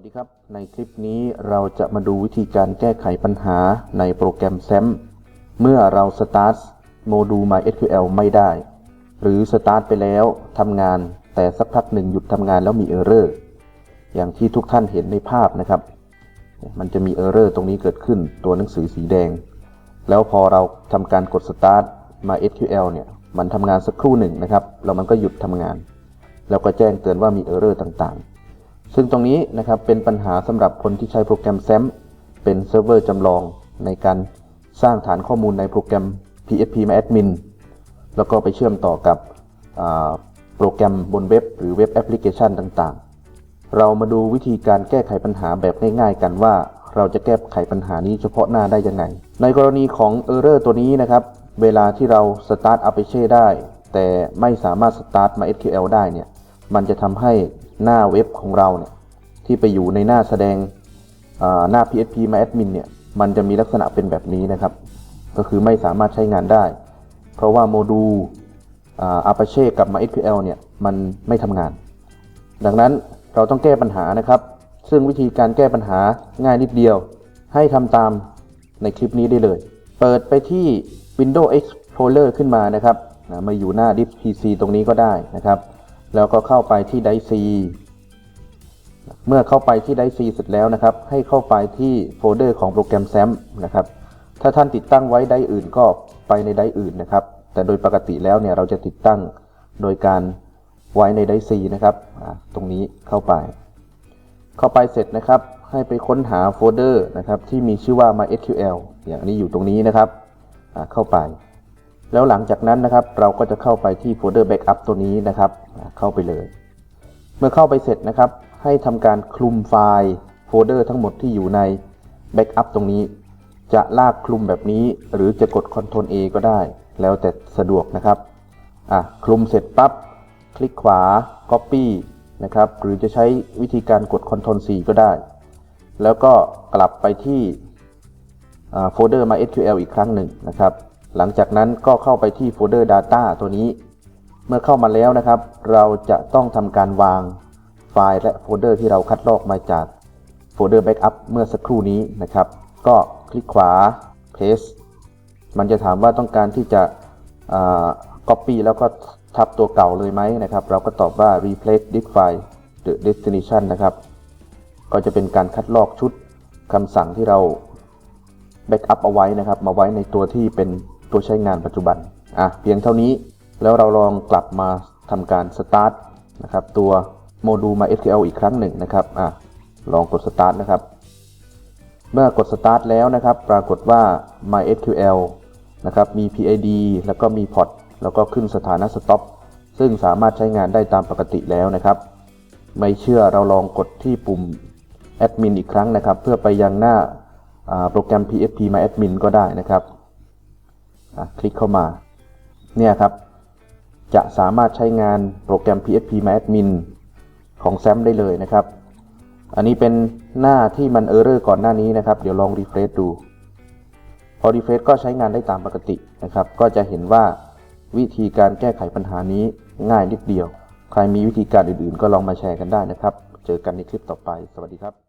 วัสดีครับ ในคลิปนี้เราจะมาดูวิธีการแก้ไขปัญหาในโปรแกรม SAM เมื่อเราสตาร์ทโมดูล MySQL ไม่ได้ หรือสตาร์ทไปแล้วทำงานแต่สักพักหนึ่งหยุดทำงานแล้วมีเออร์เรอร์อย่างที่ทุกท่านเห็นในภาพนะครับ มันจะมีเออร์เรอร์ตรงนี้เกิดขึ้นตัวหนังสือสีแดง แล้วพอเราทำการกด Start MySQL เนี่ยมันทำงานสักครู่หนึ่งนะครับแล้วมันก็หยุดทำงาน แล้วก็แจ้งเตือนว่ามีเออร์เรอร์ต่างๆ ซึ่งตรงนี้นะครับเป็นปัญหาสำหรับคนที่ใช้โปรแกรม SAM เป็นเซิร์ฟเวอร์จำลองในการสร้างฐานข้อมูลในโปรแกรม PHP MyAdmin แล้วก็ไปเชื่อมต่อกับโปรแกรมบนเว็บ หรือเว็บแอปพลิเคชันต่างๆ เรามาดูวิธีการแก้ไขปัญหาแบบง่ายๆ กันว่าเราจะแก้ไขปัญหานี้เฉพาะหน้าได้ยังไง ในกรณีของ Error ตัวนี้นะครับ เวลาที่เรา Start Apache ได้ แต่ไม่สามารถ Start MySQL ได้เนี่ย มันจะทำให้ หน้าเว็บของเราเนี่ยที่ไปอยู่ในหน้าแสดงหน้า PHP MyAdmin เนี่ยมันจะมีลักษณะเป็นแบบนี้นะครับ ก็คือไม่สามารถใช้งานได้ เพราะว่าโมดูล Apache กับ MySQL เนี่ยมันไม่ทำงาน ดังนั้นเราต้องแก้ปัญหานะครับ ซึ่งวิธีการแก้ปัญหาง่ายนิดเดียว ให้ทำตามในคลิปนี้ได้เลย เปิดไปที่ Windows Explorer ขึ้นมานะครับ มาอยู่หน้า Disk PC ตรงนี้ก็ได้นะครับ แล้วก็เข้าไปที่ Disk C เมื่อเข้าไปที่ Disk C เสร็จแล้วนะครับ ให้เข้าไปที่โฟลเดอร์ของโปรแกรม SAM นะครับ ถ้าท่านติดตั้งไว้ไดอื่นก็ไปในไดอื่นนะครับ แต่โดยปกติแล้วเนี่ยเราจะติดตั้งโดยการไว้ในไดร์ C นะครับ ตรงนี้เข้าไป เข้าไปเสร็จนะครับ ให้ไปค้นหาโฟลเดอร์นะครับที่มีชื่อว่า MySQL อย่างนี้อยู่ตรงนี้นะครับเข้าไป แล้วหลังจากนั้นนะครับเราก็จะเข้าไปที่โฟลเดอร์ Backup ตัวนี้นะครับเข้าไปเลย เมื่อเข้าไปเสร็จนะครับให้ทำการคลุมไฟล์โฟลเดอร์ทั้งหมดที่อยู่ใน Backup ตรงนี้ จะลากคลุมแบบนี้ หรือจะกด Ctrl A ก็ได้ แล้วแต่สะดวกนะครับอะคลุมเสร็จปั๊บคลิกขวา Copy นะครับหรือจะใช้วิธีการกด Ctrl C ก็ได้ แล้วก็กลับไปที่โฟลเดอร์ MySQL อีกครั้งหนึ่งนะครับ หลังจากนั้นก็เข้าไปที่โฟลเดอร์ Data ตัวนี้ เมื่อเข้ามาแล้วนะครับ เราจะต้องทำการวางไฟล์และโฟลเดอร์ที่เราคัดลอกมาจากโฟลเดอร์ Backup เมื่อสักครู่นี้นะครับ ก็คลิกขวา Paste มันจะถามว่าต้องการที่จะ Copy แล้วก็ทับตัวเก่าเลยไหมนะครับ เราก็ตอบว่า replace this file the destination นะครับ ก็จะเป็นการคัดลอกชุดคำสั่งที่เราแบ็กอัพเอาไว้นะครับ มาไว้ในตัวที่เป็น ตัวใช้งานปัจจุบันอะเพียงเท่านี้แล้วเราลองกลับมาทำการ Start นะครับตัวโมดูล MySQL อีกครั้งหนึ่งนะครับอะลองกด Start นะครับ เมื่อกด Start แล้วนะครับ ปรากฏว่า MySQL นะครับมี PID แล้วก็มี Port แล้วก็ขึ้นสถานะ Stop ซึ่งสามารถใช้งานได้ตามปกติแล้วนะครับ ไม่เชื่อเราลองกดที่ปุ่ม Admin อีกครั้งนะครับ เพื่อไปยังหน้าโปรแกรม PHP MyAdmin ก็ได้นะครับ คลิกเข้ามา เนี่ยครับ จะสามารถใช้งานโปรแกรม PHP MyAdmin ของ SAM ได้เลยนะครับ อันนี้เป็นหน้าที่มันเออร์เรอร์ก่อนหน้านี้นะครับ เดี๋ยวลองรีเฟรชดู พอรีเฟรชก็ใช้งานได้ตามปกตินะครับ ก็จะเห็นว่าวิธีการแก้ไขปัญหานี้ง่ายนิดเดียว ใครมีวิธีการอื่นๆ ก็ลองมาแชร์กันได้นะครับ เจอกันในคลิปต่อไป สวัสดีครับ